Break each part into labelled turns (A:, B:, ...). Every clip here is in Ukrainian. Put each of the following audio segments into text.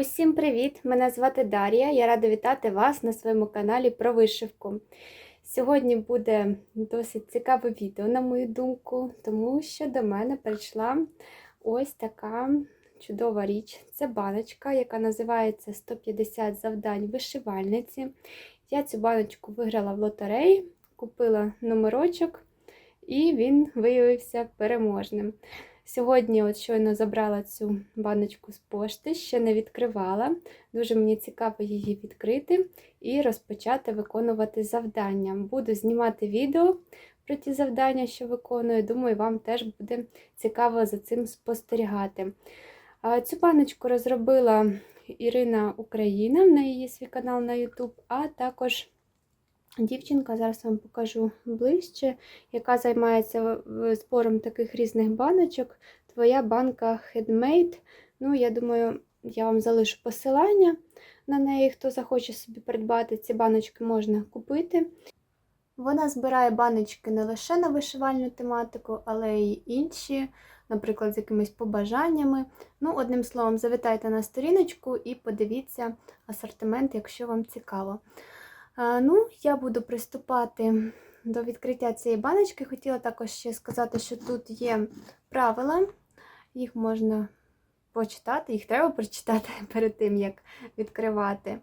A: Усім привіт! Мене звати Дар'я. Я рада вітати вас на своєму каналі про вишивку. Сьогодні буде досить цікаве відео, на мою думку, тому що до мене прийшла ось така чудова річ. Це баночка, яка називається 150 завдань вишивальниці. Я цю баночку виграла в лотереї, купила номерочок, і він виявився переможним. Сьогодні от щойно забрала цю баночку з пошти, ще не відкривала. Дуже мені цікаво її відкрити і розпочати виконувати завдання. Буду знімати відео про ті завдання, що виконую. Думаю, вам теж буде цікаво за цим спостерігати. Цю баночку розробила Ірина Україна, неї є свій канал на YouTube, а також дівчинка, зараз вам покажу ближче, яка займається збором таких різних баночок. Твоя банка Handmade. Ну, я думаю, я вам залишу посилання на неї, хто захоче собі придбати, ці баночки можна купити. Вона збирає баночки не лише на вишивальну тематику, але й інші, наприклад, з якимись побажаннями. Ну, одним словом, завітайте на сторіночку і подивіться асортимент, якщо вам цікаво. Ну, я буду приступати до відкриття цієї баночки. Хотіла також ще сказати, що тут є правила, їх можна почитати, їх треба прочитати перед тим, як відкривати.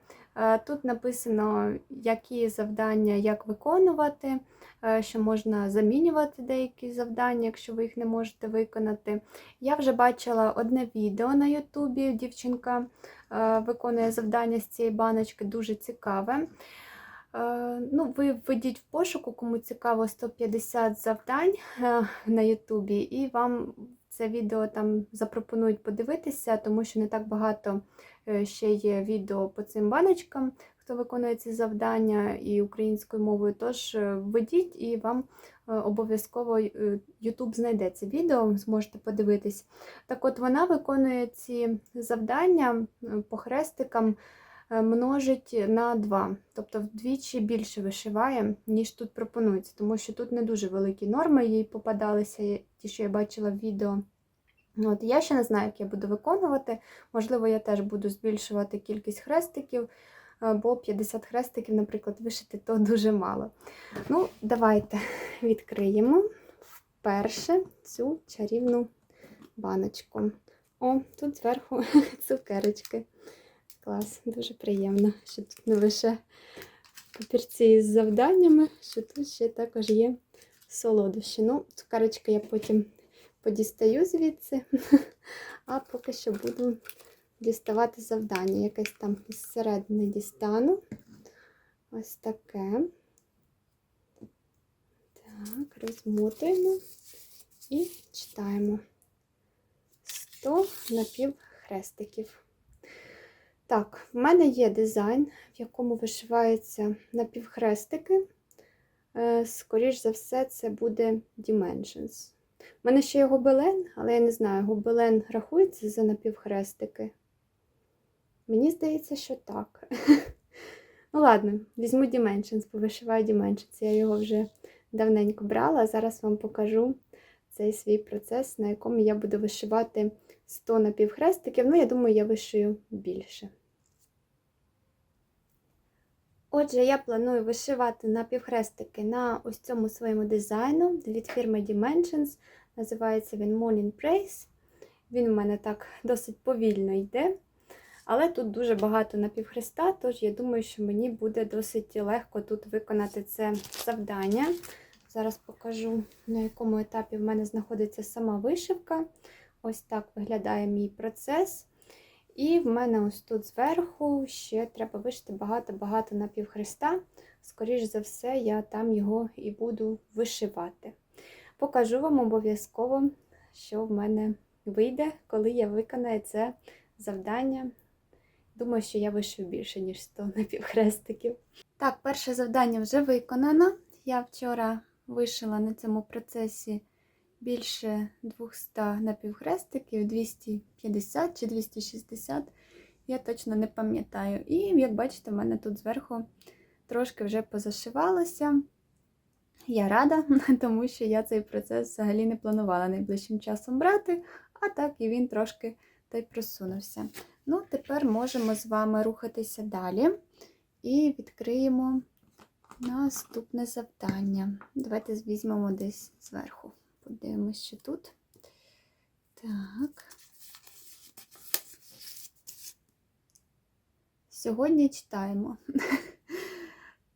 A: Тут написано, які завдання, як виконувати, що можна замінювати деякі завдання, якщо ви їх не можете виконати. Я вже бачила одне відео на Ютубі. Дівчинка виконує завдання з цієї баночки, дуже цікаве. Ну, Ви введіть в пошуку, кому цікаво 150 завдань е, на Ютубі, і вам це відео там запропонують подивитися, тому що не так багато е, ще є відео по цим баночкам, хто виконує ці завдання і українською мовою. Тож е, введіть і вам обов'язково YouTube знайде це відео, зможете подивитись. Так от вона виконує ці завдання по хрестикам. Е, множить на 2, тобто вдвічі більше вишиває, ніж тут пропонується, тому що тут не дуже великі норми їй попадалися, ті, що я бачила в відео. От, Я ще не знаю, як я буду виконувати. Можливо, я теж буду збільшувати кількість хрестиків, е, бо 50 хрестиків, наприклад, вишити то дуже мало. Ну, давайте відкриємо вперше цю чарівну баночку. О, тут зверху цукерочки. Клас, дуже приємно, що тут не лише папірці з завданнями, що тут ще також є солодощі. Ну, цукарочки я потім подістаю звідси, а поки що буду діставати завдання. Якесь там із середини дістану. Ось таке. Так, розмотуємо і читаємо 100 напівхрестиків. Так, в мене є дизайн, в якому вишиваються напівхрестики. Е, Скоріше за все, це буде Dimensions. У мене ще є гобелен, але я не знаю, гобелен рахується за напівхрестики. Мені здається, що так. Ну, ладно, візьму Dimensions, повишиваю Dimensions. Я його вже давненько брала, зараз вам покажу цей свій процес, на якому я буду вишивати 100 напівхрестиків. Ну, я думаю, я вишию більше. Отже, я планую вишивати напівхрестики на ось цьому своєму дизайну від фірми Dimensions. Називається він Morning Praise. Він у мене так досить повільно йде. Але тут дуже багато напівхреста, тож я думаю, що мені буде досить легко тут виконати це завдання. Зараз покажу, на якому етапі в мене знаходиться сама вишивка. Ось так виглядає мій процес. І в мене ось тут зверху ще треба вишити багато-багато напівхреста. Скоріше за все, я там його і буду вишивати. Покажу вам обов'язково, що в мене вийде, коли я виконаю це завдання. Думаю, що я вишив більше, ніж 100 напівхрестиків. Так, перше завдання вже виконано. Я вчора вишила на цьому процесі більше 200 напівхрестиків, 250 чи 260, я точно не пам'ятаю. І, як бачите, в мене тут зверху трошки вже позашивалося. Я рада, тому що я цей процес взагалі не планувала найближчим часом брати, а так і він трошки та й просунувся. Ну, тепер можемо з вами рухатися далі і відкриємо наступне завдання. Давайте візьмемо десь зверху. Подивимось, що тут. Так. Сьогодні читаємо.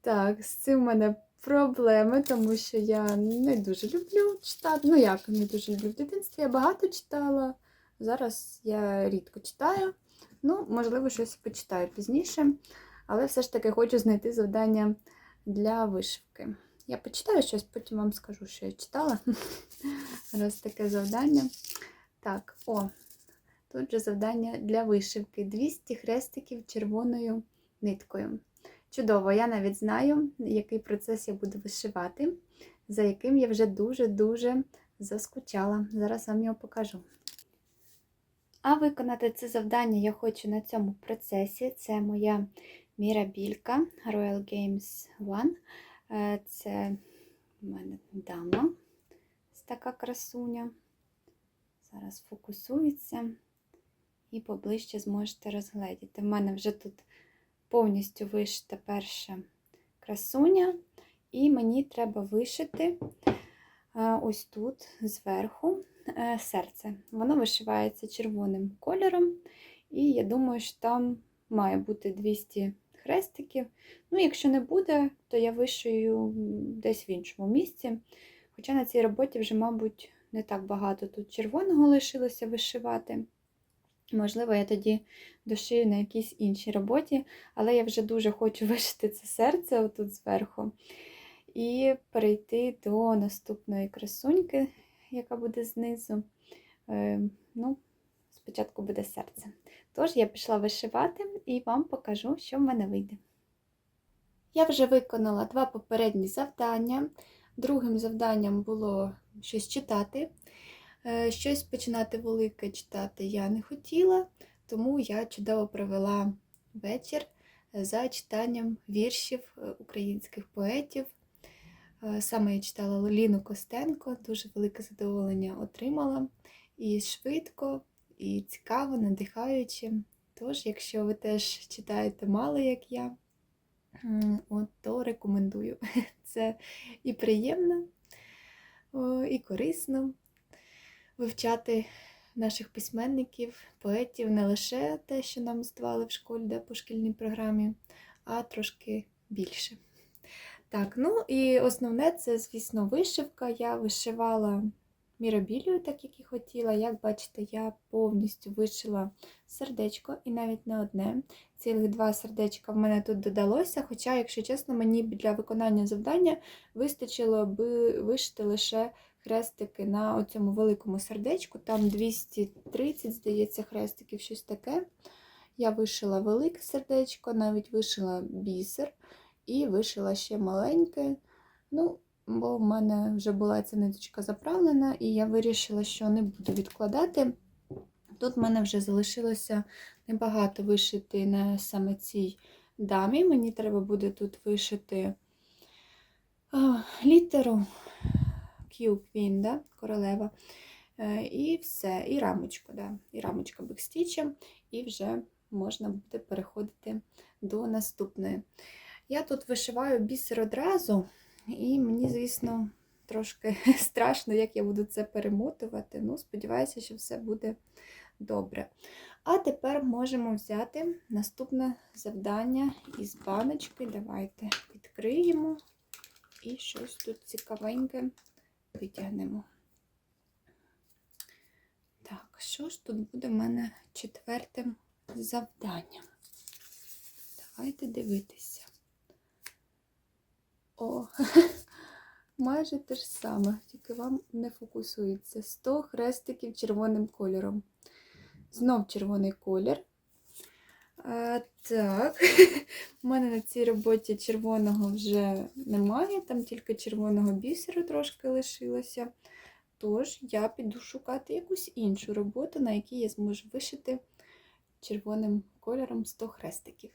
A: Так, з цим в мене проблеми, тому що я не дуже люблю читати. Ну, як не дуже люблю в дитинстві, я багато читала. Зараз я рідко читаю. Ну, можливо, щось почитаю пізніше. Але все ж таки хочу знайти завдання для вишивки. Я почитаю щось, потім вам скажу, що я читала. Раз таке завдання. Так, о, тут же завдання для вишивки. 200 хрестиків червоною ниткою. Чудово, я навіть знаю, який процес я буду вишивати, за яким я вже дуже-дуже заскучала. Зараз вам його покажу. А виконати це завдання я хочу на цьому процесі. Це моя мірабілька Royal Games One. Е, Це в мене дама. Ось така красуня. Зараз фокусується і поближче зможете розгледіти. В мене вже тут повністю вишита перша красуня, і мені треба вишити е, ось тут зверху е, серце. Воно вишивається червоним кольором, і я думаю, що там має бути 200 хрестиків. Ну, якщо не буде, то я вишию десь в іншому місці. Хоча на цій роботі вже, мабуть, не так багато тут червоного лишилося вишивати. Можливо, я тоді дошию на якійсь іншій роботі, але я вже дуже хочу вишити це серце отут зверху. І перейти до наступної красуньки, яка буде знизу. Е, ну, Спочатку буде серце. Тож я пішла вишивати і вам покажу, що в мене вийде. Я вже виконала два попередні завдання. Другим завданням було щось читати. Е, Щось починати велике читати я не хотіла, тому я чудово провела вечір за читанням віршів е, українських поетів. Е, Саме я читала Ліну Костенко, дуже велике задоволення отримала. І швидко, і цікаво, надихаюче. Тож, якщо ви теж читаєте мало, як я, от, то рекомендую. Це і приємно, і корисно вивчати наших письменників, поетів, не лише те, що нам здавали в школі, де по шкільній програмі, а трошки більше. Так, ну і основне це, звісно, вишивка. Я вишивала міробілію, так як і хотіла. Як бачите, я повністю вишила сердечко і навіть не одне. Цілих два сердечка в мене тут додалося. Хоча, якщо чесно, мені для виконання завдання вистачило би вишити лише хрестики на цьому великому сердечку. Там 230, здається, хрестиків, щось таке. Я вишила велике сердечко, навіть вишила бісер і вишила ще маленьке. Ну, бо в мене вже була ця ниточка заправлена, і я вирішила, що не буду відкладати. Тут в мене вже залишилося небагато вишити на саме цій дамі. Мені треба буде тут вишити літеру Q Queen, да? королева. Е, І все, і рамочку, да? і рамочка бекстічем, і вже можна буде переходити до наступної. Я тут вишиваю бісер одразу, і мені, звісно, трошки страшно, як я буду це перемотувати. Ну, сподіваюся, що все буде добре. А тепер можемо взяти наступне завдання із баночки. Давайте відкриємо і щось тут цікавеньке витягнемо. Так, що ж тут буде в мене четвертим завданням? Давайте дивитися. О, майже те ж саме, тільки вам не фокусується. 100 хрестиків червоним кольором. Знов червоний колір. А, так, у мене на цій роботі червоного вже немає, там тільки червоного бісеру трошки лишилося. Тож я піду шукати якусь іншу роботу, на якій я зможу вишити червоним кольором 100 хрестиків.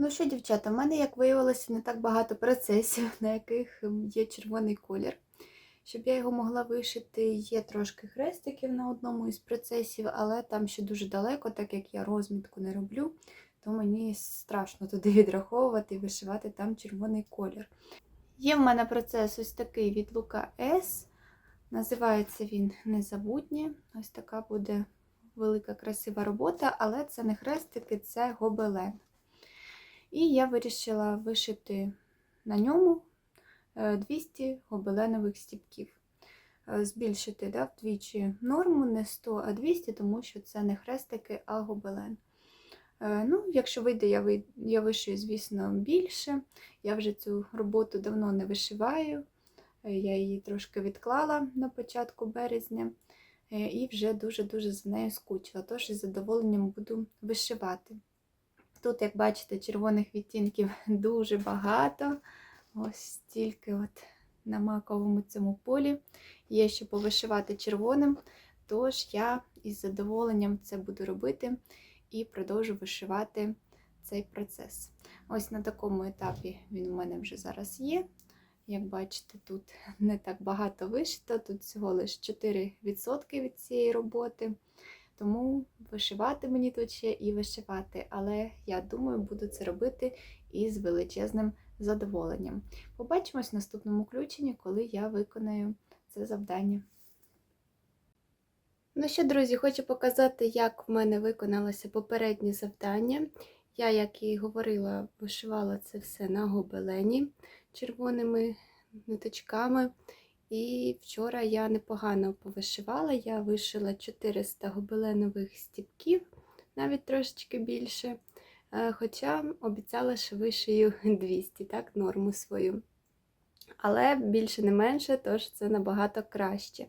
A: Ну що, дівчата, в мене, як виявилося, не так багато процесів, на яких є червоний колір. щоб я його могла вишити. Є трошки хрестиків на одному із процесів, але там ще дуже далеко, так як я розмітку не роблю, то мені страшно туди відраховувати і вишивати там червоний колір. Є в мене процес ось такий від Лука С. Називається він Незабутнє. Ось така буде велика красива робота, але це не хрестики, це гобелен. І я вирішила вишити на ньому 200 гобеленових стіпків. Е, Збільшити да, вдвічі норму, не 100, а 200, тому що це не хрестики, а гобелен. Е, Ну, Якщо вийде, я я вишию, звісно, більше. Я вже цю роботу давно не вишиваю. Е, Я її трошки відклала на початку березня е, і вже дуже-дуже за нею скучила. Тож із задоволенням буду вишивати. Тут, як бачите, червоних відтінків дуже багато. Ось стільки от на маковому цьому полі. Є що повишивати червоним. Тож я із задоволенням це буду робити і продовжу вишивати цей процес. Ось на такому етапі він у мене вже зараз є. Як бачите, тут не так багато вишито, тут всього лише 4% від цієї роботи. Тому вишивати мені тут ще і вишивати, але я думаю, буду це робити із величезним задоволенням. Побачимось в наступному включенні, коли я виконаю це завдання. Ну що, друзі, хочу показати, як в мене виконалося попереднє завдання. Я, як і говорила, вишивала це все на гобелені червоними ниточками. І вчора я непогано повишивала. Я вишила 400 гобеленових стіпків, навіть трошечки більше. Е, Хоча обіцяла, що вишию 200, так, норму свою. Але більше не менше, тож це набагато краще.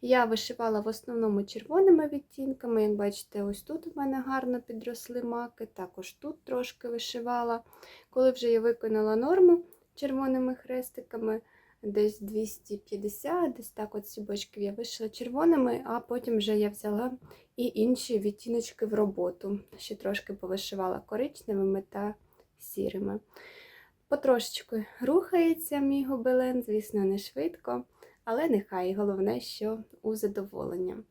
A: Я вишивала в основному червоними відтінками. Як бачите, ось тут у мене гарно підросли маки, також тут трошки вишивала. Коли вже я виконала норму червоними хрестиками, десь 250, десь так от ці бочків я вишила червоними, а потім вже я взяла і інші відтіночки в роботу. Ще трошки повишивала коричневими та сірими. Потрошечку рухається мій гобелен, звісно, не швидко, але нехай головне, що у задоволення.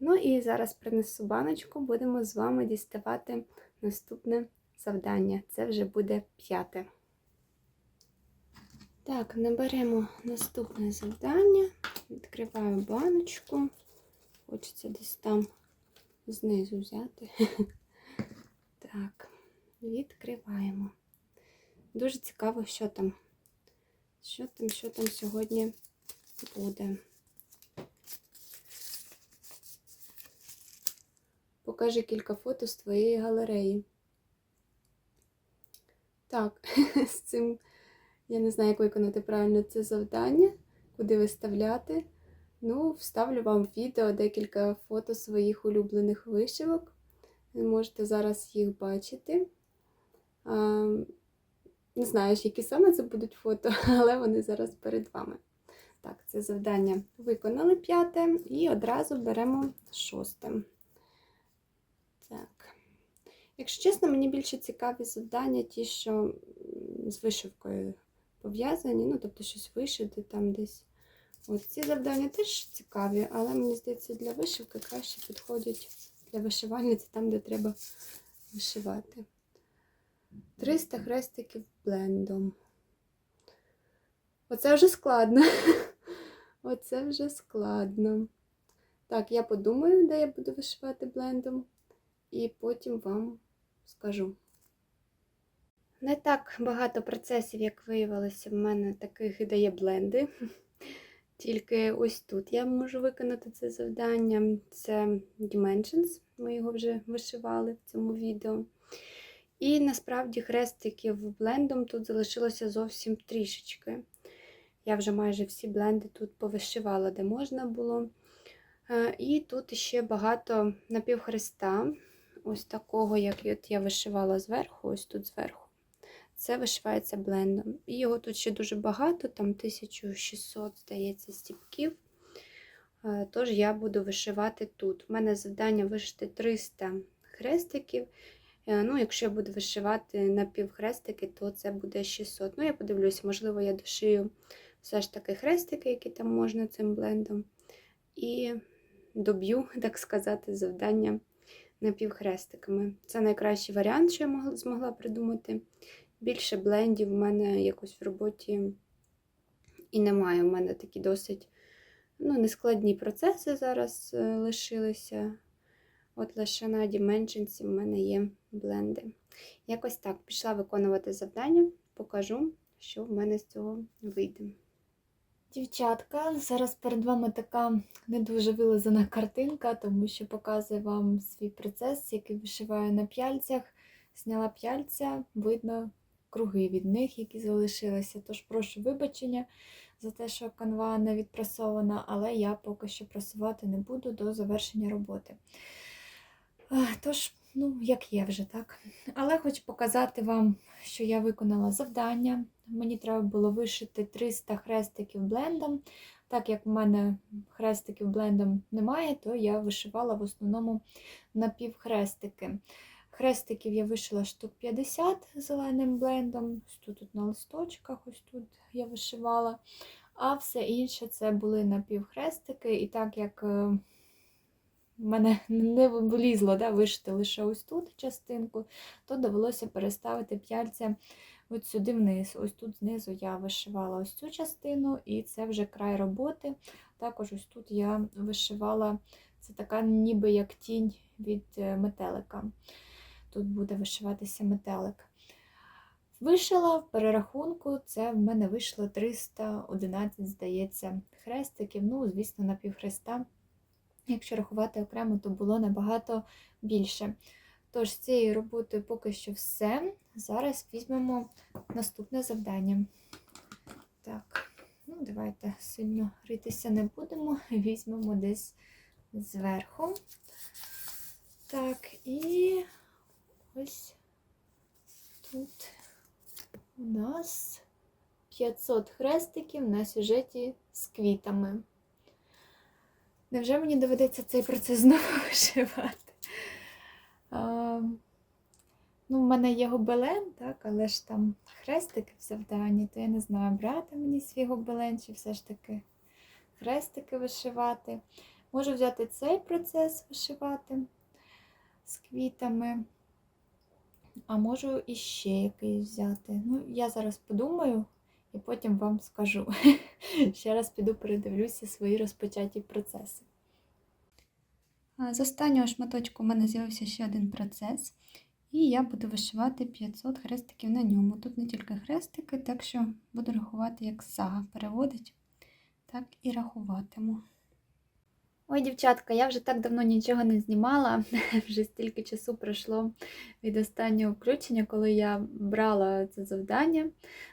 A: Ну і зараз принесу баночку, будемо з вами діставати наступне завдання. Це вже буде п'яте. Так, наберемо наступне завдання. Відкриваю баночку. Хочеться десь там знизу взяти. Так, відкриваємо. Дуже цікаво, що там. Що там, що там сьогодні буде. Покажи кілька фото з твоєї галереї. Так, з цим я не знаю, як виконати правильно це завдання, куди виставляти. Ну, вставлю вам в відео декілька фото своїх улюблених вишивок. Ви можете зараз їх бачити. Не знаю, які саме це будуть фото, але вони зараз перед вами. Так, це завдання виконали п'яте і одразу беремо шосте. Так. Якщо чесно, мені більше цікаві завдання, ті, що з вишивкою пов'язані, ну, тобто щось вишити там десь. От ці завдання теж цікаві, але мені здається, для вишивки краще підходять для вишивальниці там, де треба вишивати. 300 хрестиків блендом. Оце вже складно. Оце вже складно. Так, я подумаю, де я буду вишивати блендом, і потім вам скажу. Не так багато процесів, як виявилося, в мене таких дає бленди. Тільки ось тут я можу виконати це завдання. Це Dimensions, ми його вже вишивали в цьому відео. І насправді хрестиків блендом тут залишилося зовсім трішечки. Я вже майже всі бленди тут повишивала, де можна було. Е, І тут ще багато напівхреста, ось такого, як от я вишивала зверху, ось тут зверху. Це вишивається блендом. І його тут ще дуже багато, там 1600, здається, стіпків. Е, Тож я буду вишивати тут. У мене завдання вишити 300 хрестиків. Е, Ну, якщо я буду вишивати напівхрестики, то це буде 600. Ну, я подивлюся, можливо, я дошию все ж таки хрестики, які там можна цим блендом. І доб'ю, так сказати, завдання напівхрестиками. Це найкращий варіант, що я змогла придумати. Більше блендів в мене якось в роботі і немає. У мене такі досить ну, нескладні процеси зараз е, лишилися. От лише на Dimensions в мене є бленди. Якось так пішла виконувати завдання, покажу, що в мене з цього вийде.
B: Дівчатка, зараз перед вами така не дуже вилизана картинка, тому що показую вам свій процес, який вишиваю на п'яльцях. Зняла п'яльця, видно круги від них, які залишилися. Тож прошу вибачення за те, що канва не відпрасована, але я поки що прасувати не буду до завершення роботи. Тож, ну, як є вже, так. Але хочу показати вам, що я виконала завдання. Мені треба було вишити 300 хрестиків блендом. Так як в мене хрестиків блендом немає, то я вишивала в основному напівхрестики. Хрестиків я вишила штук 50 зеленим блендом. Тут, тут на листочках, ось тут я вишивала. А все інше це були напівхрестики. І так як е, в мене не влізло да, вишити лише ось тут частинку, то довелося переставити п'яльця от сюди вниз. Ось тут знизу я вишивала ось цю частину, і це вже край роботи. Також ось тут я вишивала, це така ніби як тінь від е, метелика. Тут буде вишиватися метелик. Вишила в перерахунку, це в мене вийшло 311, здається, хрестиків. Ну, звісно, на півхреста. Якщо рахувати окремо, то було набагато більше. Тож, з цією роботою поки що все. Зараз візьмемо наступне завдання. Так, ну давайте сильно ритися не будемо. Візьмемо десь зверху. Так, і ось тут у нас 500 хрестиків на сюжеті з квітами. Невже мені доведеться цей процес знову вишивати? А, ну, в мене є гобелен, так, але ж там хрестики в завданні, то я не знаю, брати мені свій гобелен, чи все ж таки хрестики вишивати. Можу взяти цей процес вишивати з квітами, а можу іще якийсь взяти. Ну, я зараз подумаю і потім вам скажу. Ще раз піду передивлюся свої розпочаті процеси.
A: З останнього шматочку в мене з'явився ще один процес, і я буду вишивати 500 хрестиків на ньому. Тут не тільки хрестики, так що буду рахувати, як сага переводить, так і рахуватиму. Ой, дівчатка, я вже так давно нічого не знімала, вже стільки часу пройшло від останнього включення, коли я брала це завдання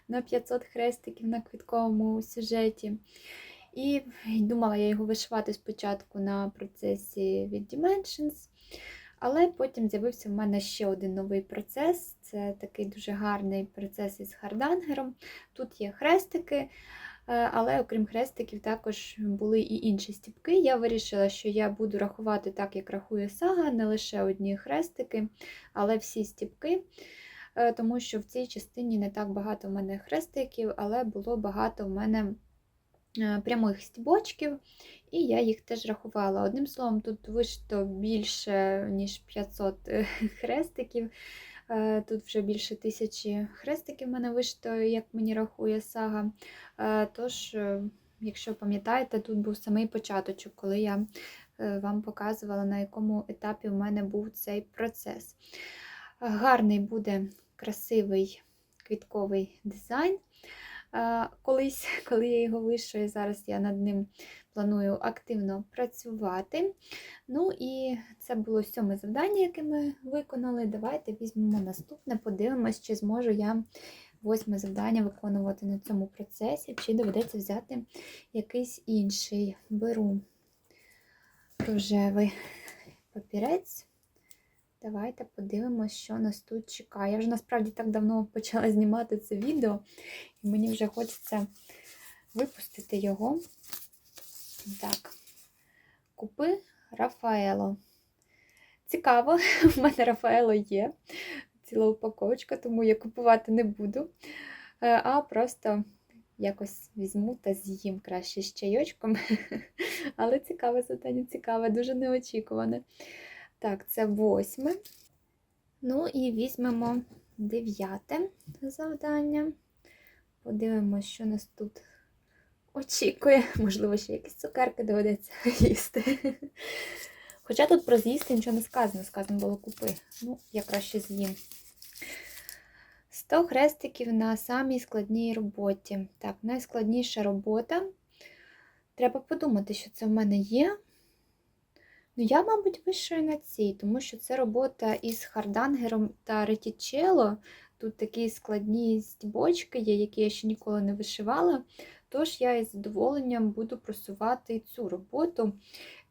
A: на 500 хрестиків на квітковому сюжеті. І думала я його вишивати спочатку на процесі від Dimensions, але потім з'явився в мене ще один новий процес. Це такий дуже гарний процес із хардангером. Тут є хрестики, але окрім хрестиків також були і інші стіпки. Я вирішила, що я буду рахувати так, як рахує сага, не лише одні хрестики, але всі стіпки. Е, Тому що в цій частині не так багато в мене хрестиків, але було багато в мене е, прямих стібочків, і я їх теж рахувала. Одним словом, тут вишито більше, ніж 500 е, хрестиків. Е, Тут вже більше тисячі хрестиків мене вишито, як мені рахує сага. Е, Тож, е, якщо пам'ятаєте, тут був самий початочок, коли я вам показувала, на якому етапі в мене був цей процес. Гарний буде красивий квітковий дизайн. Колись, коли я його вишию, зараз я над ним планую активно працювати. Ну і це було сьоме завдання, яке ми виконали. Давайте візьмемо наступне, подивимось, чи зможу я восьме завдання виконувати на цьому процесі, чи доведеться взяти якийсь інший. Беру рожевий папірець. Давайте подивимося, що нас тут чекає. Я вже насправді так давно почала знімати це відео, і мені вже хочеться випустити його. Так, купи Рафаело. Цікаво, в мене Рафаело є. Ціла упаковочка, тому я купувати не буду. Е, А просто якось візьму та з'їм краще з чайочком. Але цікаве завдання, цікаве, дуже неочікуване. Так, це восьме. Ну і візьмемо дев'яте завдання. Подивимося, що нас тут очікує. Можливо, ще якісь цукерки доведеться їсти. Хоча тут про з'їсти нічого не сказано, сказано було купи. Ну, я краще з'їм. 100 хрестиків на самій складній роботі. Так, найскладніша робота. Треба подумати, що це в мене є. Ну, я, мабуть, вишию на цій, тому що це робота із хардангером та ретічело. Тут такі складні стібочки є, які я ще ніколи не вишивала. Тож я із задоволенням буду просувати цю роботу.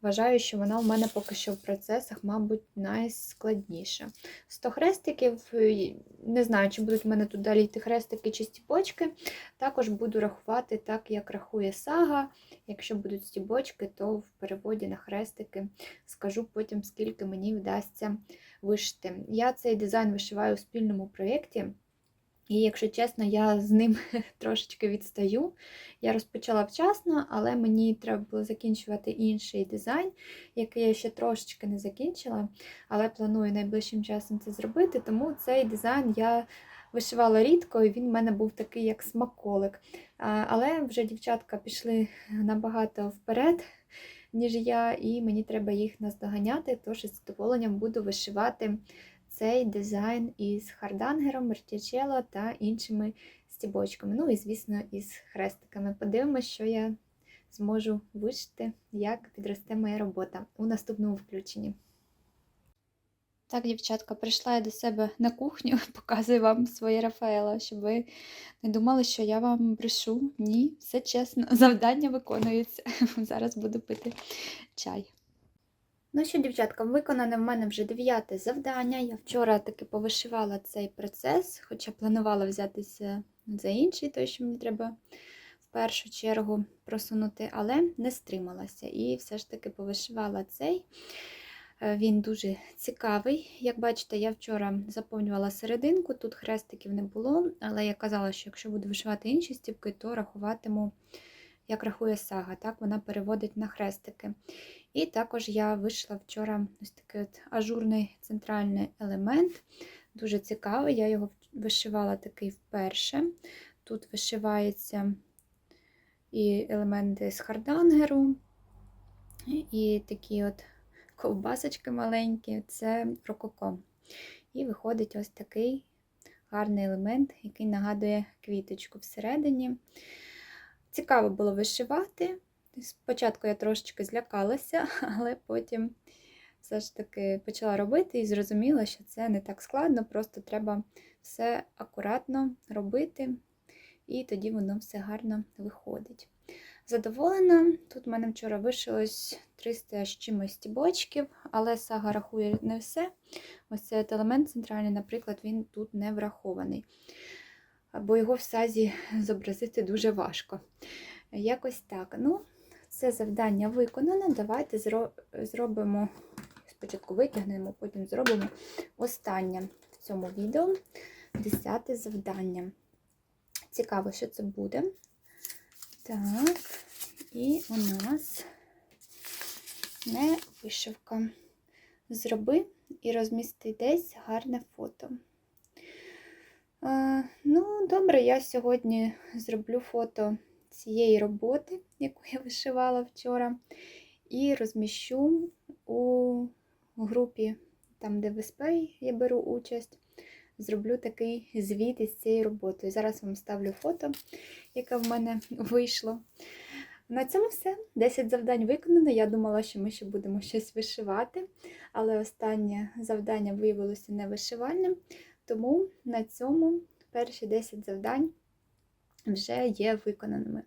A: Вважаю, що вона у мене поки що в процесах, мабуть, найскладніша. 100 хрестиків, е, не знаю, чи будуть в мене тут далі йти хрестики чи стібочки. Також буду рахувати так, як рахує сага. Якщо будуть стібочки, то в переводі на хрестики скажу потім, скільки мені вдасться вишити. Я цей дизайн вишиваю у спільному проєкті. І, якщо чесно, я з ним трошечки відстаю. Я розпочала вчасно, але мені треба було закінчувати інший дизайн, який я ще трошечки не закінчила, але планую найближчим часом це зробити. Тому цей дизайн я вишивала рідко, і він в мене був такий, як смаколик. Але вже дівчатка пішли набагато вперед, ніж я, і мені треба їх наздоганяти, тож із задоволенням буду вишивати цей дизайн із хардангером, мертічело та іншими стібочками. Ну і, звісно, із хрестиками. Подивимося, що я зможу вишити, як підросте моя робота у наступному включенні. Так, дівчатка, прийшла я до себе на кухню, показую вам своє Рафаело, щоб ви не думали, що я вам брешу. Ні, все чесно, завдання виконуються. Зараз буду пити чай. Ну що, дівчатка, виконане в мене вже дев'яте завдання. Я вчора таки повишивала цей процес, хоча планувала взятися за інший, той, що мені треба в першу чергу просунути, але не стрималася. І все ж таки повишивала цей. Е, Він дуже цікавий. Як бачите, я вчора заповнювала серединку, тут хрестиків не було, але я казала, що якщо буду вишивати інші стіпки, то рахуватиму, як рахує сага, так вона переводить на хрестики. І також я вийшла вчора ось такий от ажурний центральний елемент. Дуже цікавий, я його вишивала такий вперше. Тут вишивається і елементи з хардангеру, і такі от ковбасочки маленькі це рококо. І виходить ось такий гарний елемент, який нагадує квіточку всередині. Цікаво було вишивати. Спочатку я трошечки злякалася, але потім все ж таки почала робити і зрозуміла, що це не так складно, просто треба все акуратно робити, і тоді воно все гарно виходить. Задоволена, тут в мене вчора вишилось 300 з чимось стібочків, але сага рахує не все. Ось цей елемент центральний, наприклад, він тут не врахований, бо його в сазі зобразити дуже важко. Якось так. Ну, це завдання виконане. Давайте зробимо, спочатку витягнемо, потім зробимо останнє в цьому відео десяте завдання. Цікаво, що це буде. Так, і у нас не вишивка. Зроби і розмісти десь гарне фото. А, ну, добре, я сьогодні зроблю фото цієї роботи, яку я вишивала вчора, і розміщу у групі, там, де в СП я беру участь, зроблю такий звіт із цією роботою. Зараз вам ставлю фото, яке в мене вийшло. На цьому все. 10 завдань виконано. Я думала, що ми ще будемо щось вишивати, але останнє завдання виявилося невишивальним. Тому на цьому перші 10 завдань вже є виконаними.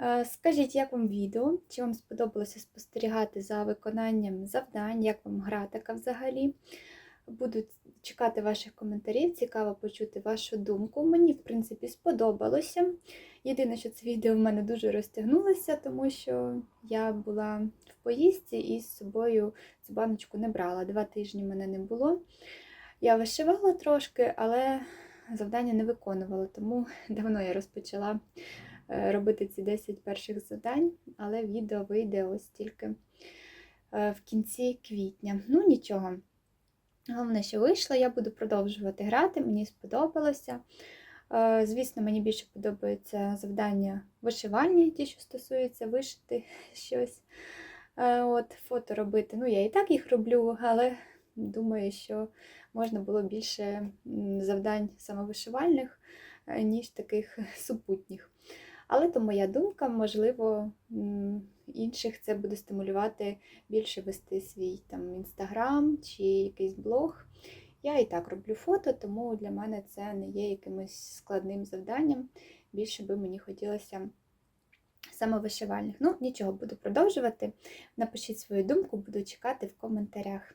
A: Е, Скажіть, як вам відео? Чи вам сподобалося спостерігати за виконанням завдань, як вам гра така взагалі? Буду чекати ваших коментарів, цікаво почути вашу думку. Мені, в принципі, сподобалося. Єдине, що це відео в мене дуже розтягнулося, тому що я була в поїздці і з собою цю баночку не брала. Два тижні мене не було. Я вишивала трошки, але завдання не виконувала, тому давно я розпочала е, робити ці 10 перших завдань, але відео вийде ось тільки е, в кінці квітня. Ну, нічого. Головне, що вийшло, я буду продовжувати грати, мені сподобалося. Е, Звісно, мені більше подобаються завдання вишивання, ті, що стосуються вишити щось. От, фото робити. Ну, я і так їх роблю, але думаю, що можна було більше завдань самовишивальних, е, ніж таких супутніх. Але то моя думка, можливо, інших це буде стимулювати більше вести свій там інстаграм чи якийсь блог. Я і так роблю фото, тому для мене це не є якимось складним завданням. Більше би мені хотілося саме вишивальних. Ну, нічого, буду продовжувати. Напишіть свою думку, буду чекати в коментарях.